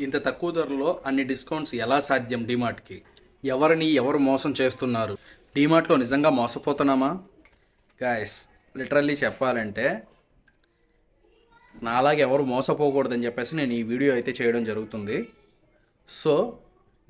ఇంత తక్కువ ధరలో అన్ని డిస్కౌంట్స్ ఎలా సాధ్యం డిమార్ట్కి? ఎవరిని ఎవరు మోసం చేస్తున్నారు? డిమార్ట్లో నిజంగా మోసపోతున్నామా? గాయస్ లిటరల్లీ చెప్పాలంటే నాలాగే ఎవరు మోసపోకూడదని చెప్పేసి నేను ఈ వీడియో అయితే చేయడం జరుగుతుంది. సో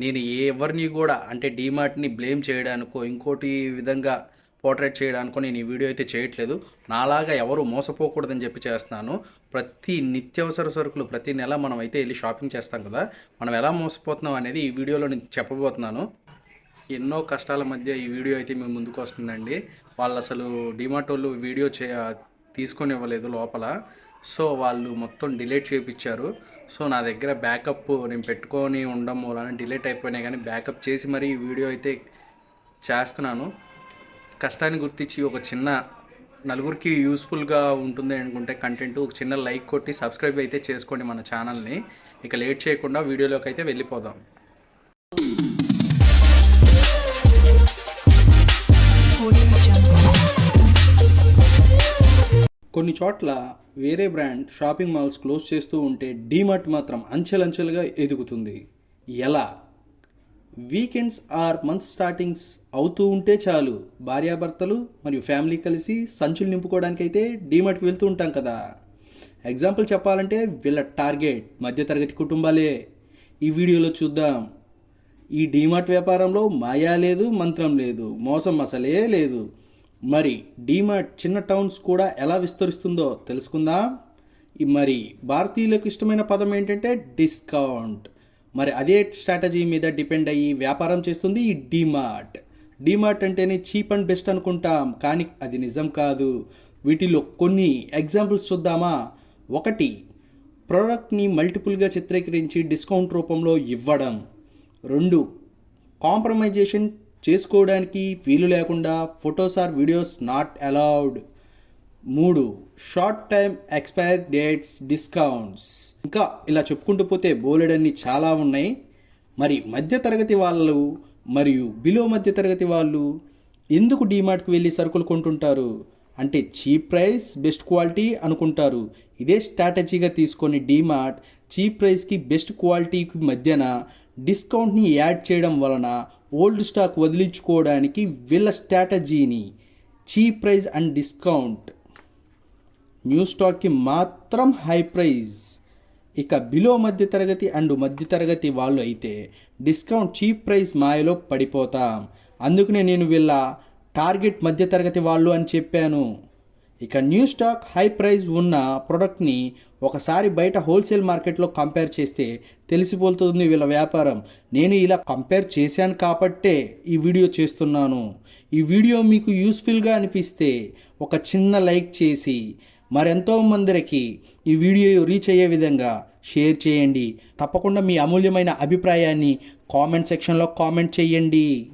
నేను ఏ ఎవరిని కూడా అంటే డీమార్ట్ని బ్లేమ్ చేయడానికో ఇంకోటి విధంగా పోర్ట్రేట్ చేయడానికో నేను ఈ వీడియో అయితే చేయట్లేదు. నాలాగా ఎవరు మోసపోకూడదని చెప్పి చేస్తున్నాను. ప్రతి నిత్యావసర సరుకులు ప్రతి నెల మనం అయితే వెళ్ళి షాపింగ్ చేస్తాం కదా. మనం ఎలా మోసపోతున్నాం అనేది ఈ వీడియోలో నేను చెప్పబోతున్నాను. ఎన్నో కష్టాల మధ్య ఈ వీడియో అయితే మేము ముందుకు వస్తుందండి. వాళ్ళు అసలు డిమార్ట్ వాళ్ళు వీడియో చే తీసుకొని ఇవ్వలేదు లోపల. సో వాళ్ళు మొత్తం డిలీట్ చేయించారు సో నా దగ్గర బ్యాకప్ నేను పెట్టుకొని ఉండడం వలన డిలీట్ అయిపోయినాయి కానీ బ్యాకప్ చేసి మరీ ఈ వీడియో అయితే చేస్తున్నాను. కష్టాన్ని గుర్తించి ఒక చిన్న నలుగురికి యూస్ఫుల్గా ఉంటుంది అనుకుంటే కంటెంట్ ఒక చిన్న లైక్ కొట్టి సబ్స్క్రైబ్ అయితే చేసుకోండి మన ఛానల్ని ఇక లేట్ చేయకుండా వీడియోలోకి అయితే వెళ్ళిపోదాం. కొన్ని చోట్ల వేరే బ్రాండ్ షాపింగ్ మాల్స్ క్లోజ్ చేస్తూ ఉంటే డీమార్ట్ మాత్రం అంచెలంచెలుగా ఎదుగుతుంది. ఎలా? వీకెండ్స్ ఆర్ మంత్ స్టార్టింగ్స్ అవుతూ ఉంటే చాలు. భార్యాభర్తలు మరియు ఫ్యామిలీ కలిసి సంచులు నింపుకోవడానికి అయితే డీమార్ట్కి వెళ్తూ ఉంటాం కదా. ఎగ్జాంపుల్ చెప్పాలంటే వీళ్ళ టార్గెట్ మధ్యతరగతి కుటుంబాలే. ఈ వీడియోలో చూద్దాం. ఈ డీమార్ట్ వ్యాపారంలో మాయా లేదు మంత్రం లేదు మోసం అసలే లేదు. మరి డీమార్ట్ చిన్న టౌన్స్ కూడా ఎలా విస్తరిస్తుందో తెలుసుకుందాం. మరి భారతీయులకు ఇష్టమైన పదం ఏంటంటే డిస్కౌంట్. మరి అదే స్ట్రాటజీ మీద డిపెండ్ అయ్యి వ్యాపారం చేస్తుంది ఈ డీమార్ట్. డీమార్ట్ అంటేనే చీప్ అండ్ బెస్ట్ అనుకుంటాం కానీ అది నిజం కాదు. వీటిలో కొన్ని ఎగ్జాంపుల్స్ చూద్దామా? ఒకటి ప్రోడక్ట్ని మల్టిపుల్గా చిత్రీకరించి డిస్కౌంట్ రూపంలో ఇవ్వడం. రెండు కాంప్రమైజేషన్ చేసుకోవడానికి వీలు లేకుండా photos or videos not allowed. మూడు short time expire dates discounts ఇంకా ఇలా చెప్పుకుంటూ పోతే బోలెడన్ని చాలా ఉన్నాయి. మరి మధ్యతరగతి వాళ్ళు మరియు బిలో మధ్యతరగతి వాళ్ళు ఎందుకు డీమార్ట్కి వెళ్ళి సరుకులు కొంటుంటారు? అంటే చీప్ ప్రైస్ బెస్ట్ క్వాలిటీ అనుకుంటారు. ఇదే స్ట్రాటజీగా తీసుకొని డీమార్ట్ చీప్ ప్రైస్కి బెస్ట్ క్వాలిటీకి మధ్యన డిస్కౌంట్ని యాడ్ చేయడం వలన ఓల్డ్ స్టాక్ వదిలించుకోవడానికి వీళ్ళ స్ట్రాటజీని cheap price and discount new స్టాక్కి మాత్రం హై ప్రైస్. ఇక బిలో మధ్యతరగతి అండ్ మధ్యతరగతి వాళ్ళు అయితే డిస్కౌంట్ చీప్ ప్రైస్ మాయలో పడిపోతాం. అందుకనే నేను వీళ్ళ టార్గెట్ మధ్యతరగతి వాళ్ళు అని చెప్పాను. ఇక న్యూ స్టాక్ హై ప్రైస్ ఉన్న ప్రోడక్ట్ని ఒకసారి బయట హోల్సేల్ మార్కెట్లో కంపేర్ చేస్తే తెలిసిపోతుంది వీళ్ళ వ్యాపారం. నేను ఇలా కంపేర్ చేశాను కాబట్టే ఈ వీడియో చేస్తున్నాను. ఈ వీడియో మీకు యూస్ఫుల్గా అనిపిస్తే ఒక చిన్న లైక్ చేసి మరెంతో మందికి ఈ వీడియో రీచ్ అయ్యే విధంగా షేర్ చేయండి. తప్పకుండా మీ అమూల్యమైన అభిప్రాయాన్ని కామెంట్ సెక్షన్లో కామెంట్ చేయండి.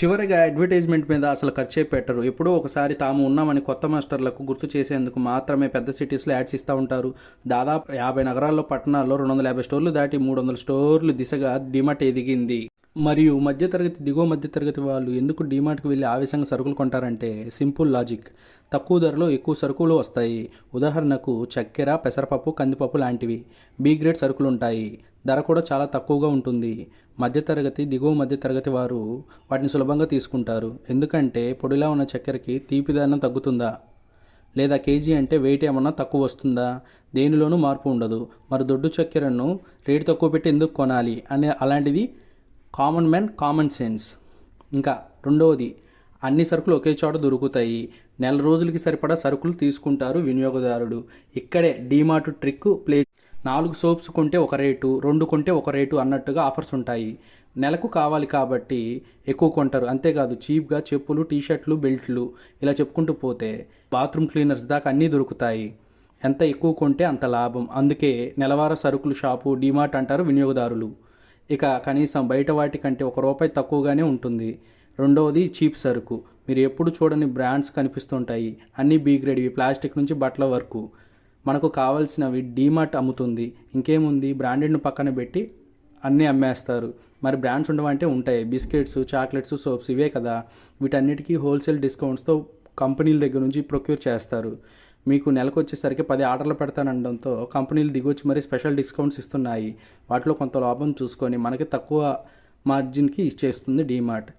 చివరిగా అడ్వర్టైజ్మెంట్ మీద అసలు ఖర్చే పెట్టరు. ఎప్పుడో ఒకసారి తాము ఉన్నామని కొత్త మాస్టర్లకు గుర్తు చేసేందుకు మాత్రమే పెద్ద సిటీస్లో యాడ్స్ ఇస్తూ ఉంటారు. దాదాపు యాభై నగరాల్లో పట్టణాల్లో రెండు వందల యాభై స్టోర్లు దాటి మూడు వందల స్టోర్లు దిశగా డిమట్ ఎదిగింది. మరియు మధ్యతరగతి దిగువ మధ్యతరగతి వాళ్ళు ఎందుకు డిమార్ట్కి వెళ్ళి ఆవేశంగా సరుకులు కొంటారంటే సింపుల్ లాజిక్. తక్కువ ధరలో ఎక్కువ సరుకులు వస్తాయి. ఉదాహరణకు చక్కెర పెసరపప్పు కందిపప్పు లాంటివి. బీ గ్రేడ్ సరుకులు ఉంటాయి. ధర కూడా చాలా తక్కువగా ఉంటుంది. మధ్యతరగతి దిగువ మధ్యతరగతి వారు వాటిని సులభంగా తీసుకుంటారు. ఎందుకంటే పొడిలా ఉన్న చక్కెరకి తీపిదనం తగ్గుతుందా? లేదా కేజీ అంటే వెయిట్ ఏమన్నా తక్కువ వస్తుందా? దేనిలోనూ మార్పు ఉండదు. మరి దొడ్డు చక్కెరను రేటు తక్కువ పెట్టి ఎందుకు కొనాలి? అనే అలాంటిది కామన్ మెన్ కామన్ సెన్స్. ఇంకా రెండవది అన్ని సరుకులు ఒకే చోట దొరుకుతాయి. నెల రోజులకి సరిపడా సరుకులు తీసుకుంటారు వినియోగదారుడు. ఇక్కడే డీమార్ట్ ట్రిక్ ప్లే నాలుగు సోప్స్ కొంటే ఒక రేటు రెండు కొంటే ఒక రేటు అన్నట్టుగా ఆఫర్స్ ఉంటాయి. నెలకు కావాలి కాబట్టి ఎక్కువ కొంటారు. అంతేకాదు చీప్గా చెప్పులు టీషర్ట్లు బెల్ట్లు ఇలా చెప్పుకుంటూ పోతే బాత్రూమ్ క్లీనర్స్ దాకా అన్నీ దొరుకుతాయి. ఎంత ఎక్కువ కొంటే అంత లాభం. అందుకే నెలవార సరుకులు షాపు డీమార్ట్ అంటారు వినియోగదారులు. ఇక కనీసం బయట వాటి కంటే ఒక రూపాయి తక్కువగానే ఉంటుంది. రెండవది చీప్ సరుకు. మీరు ఎప్పుడు చూడని బ్రాండ్స్ కనిపిస్తుంటాయి. అన్నీ బీ గ్రేడ్వి ప్లాస్టిక్ నుంచి బట్టల వరకు. మనకు కావాల్సినవి డీమార్ట్ అమ్ముతుంది. ఇంకేముంది? బ్రాండెడ్ను పక్కన పెట్టి అన్నీ అమ్మేస్తారు. మరి బ్రాండ్స్ ఉండవంటే ఉంటాయి. బిస్కెట్స్ చాక్లెట్స్ సోప్స్ ఇవే కదా. వీటన్నిటికీ హోల్సేల్ డిస్కౌంట్స్తో కంపెనీల దగ్గర నుంచి ప్రొక్యూర్ చేస్తారు. మీకు నెలకు వచ్చేసరికి పది ఆర్డర్లు పెడతానడంతో కంపెనీలు దిగొచ్చి మరీ స్పెషల్ డిస్కౌంట్స్ ఇస్తున్నాయి. వాటిలో కొంత లాభం చూసుకొని మనకి తక్కువ మార్జిన్కి ఇచ్చేస్తుంది డీమార్ట్.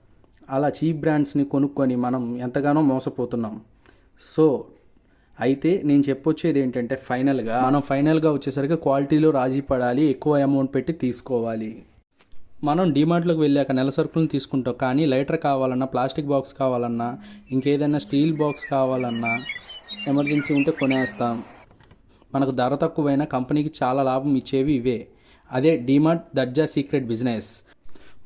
అలా చీప్ బ్రాండ్స్ని కొనుక్కొని మనం ఎంతగానో మోసపోతున్నాం. సో అయితే నేను చెప్పొచ్చేది ఏంటంటే ఫైనల్గా మనం ఫైనల్గా వచ్చేసరికి క్వాలిటీలో రాజీ పడాలి ఎక్కువ అమౌంట్ పెట్టి తీసుకోవాలి. మనం డిమార్ట్లోకి వెళ్ళాక నెల సరుకులను తీసుకుంటాం. కానీ లైటర్ కావాలన్నా ప్లాస్టిక్ బాక్స్ కావాలన్నా ఇంకేదైనా స్టీల్ బాక్స్ కావాలన్నా ఎమర్జెన్సీ ఉంటే కొనేస్తాం. మనకు ధర తక్కువైనా కంపెనీకి చాలా లాభం ఇచ్చేవి ఇవే. అదే డిమార్ట్ దర్జా సీక్రెట్ బిజినెస్.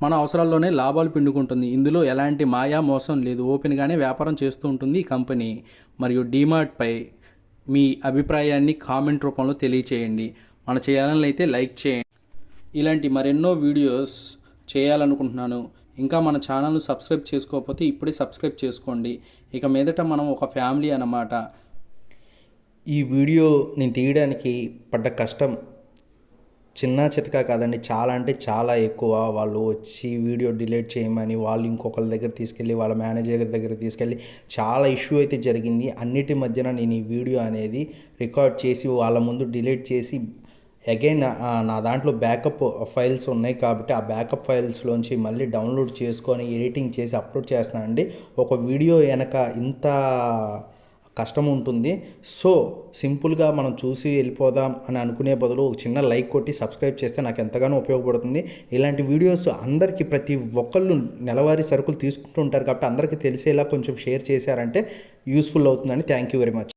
మన అవసరాల్లోనే లాభాలు పిండుకుంటుంది. ఇందులో ఎలాంటి మాయా మోసం లేదు. ఓపెన్గానే వ్యాపారం చేస్తూ ఉంటుంది ఈ కంపెనీ. మరియు డిమార్ట్పై మీ అభిప్రాయాన్ని కామెంట్ రూపంలో తెలియచేయండి. మన చేయాలని అయితే లైక్ చేయండి. ఇలాంటి మరెన్నో వీడియోస్ చేయాలనుకుంటున్నాను. ఇంకా మన ఛానల్ను సబ్స్క్రైబ్ చేసుకోకపోతే ఇప్పుడే సబ్స్క్రైబ్ చేసుకోండి. ఇక మీదట మనం ఒక ఫ్యామిలీ అన్నమాట. ఈ వీడియో నేను తీయడానికి పడ్డ కష్టం చిన్న చితక కాదండి. చాలా అంటే చాలా ఎక్కువ. వాళ్ళు వచ్చి వీడియో డిలీట్ చేయమని వాళ్ళు ఇంకొకరి దగ్గర తీసుకెళ్ళి వాళ్ళ మేనేజర్ దగ్గర తీసుకెళ్ళి చాలా ఇష్యూ అయితే జరిగింది. అన్నిటి మధ్యన నేను ఈ వీడియో అనేది రికార్డ్ చేసి వాళ్ళ ముందు డిలీట్ చేసి అగైన్ నా దాంట్లో బ్యాకప్ ఫైల్స్ ఉన్నాయి కాబట్టి ఆ బ్యాకప్ ఫైల్స్లోంచి మళ్ళీ డౌన్లోడ్ చేసుకొని ఎడిటింగ్ చేసి అప్లోడ్ చేస్తున్నానండి ఒక వీడియో వెనక ఇంత కష్టం ఉంటుంది. సో సింపుల్గా మనం చూసి వెళ్ళిపోదాం అని అనుకునే బదులు ఒక చిన్న లైక్ కొట్టి సబ్స్క్రైబ్ చేస్తే నాకు ఎంతగానో ఉపయోగపడుతుంది. ఇలాంటి వీడియోస్ అందరికీ ప్రతి ఒక్కళ్ళు నెలవారీ సరుకులు తీసుకుంటూ ఉంటారు కాబట్టి అందరికీ తెలిసేలా కొంచెం షేర్ చేశారంటే యూస్ఫుల్ అవుతుందని థ్యాంక్ యూ వెరీ మచ్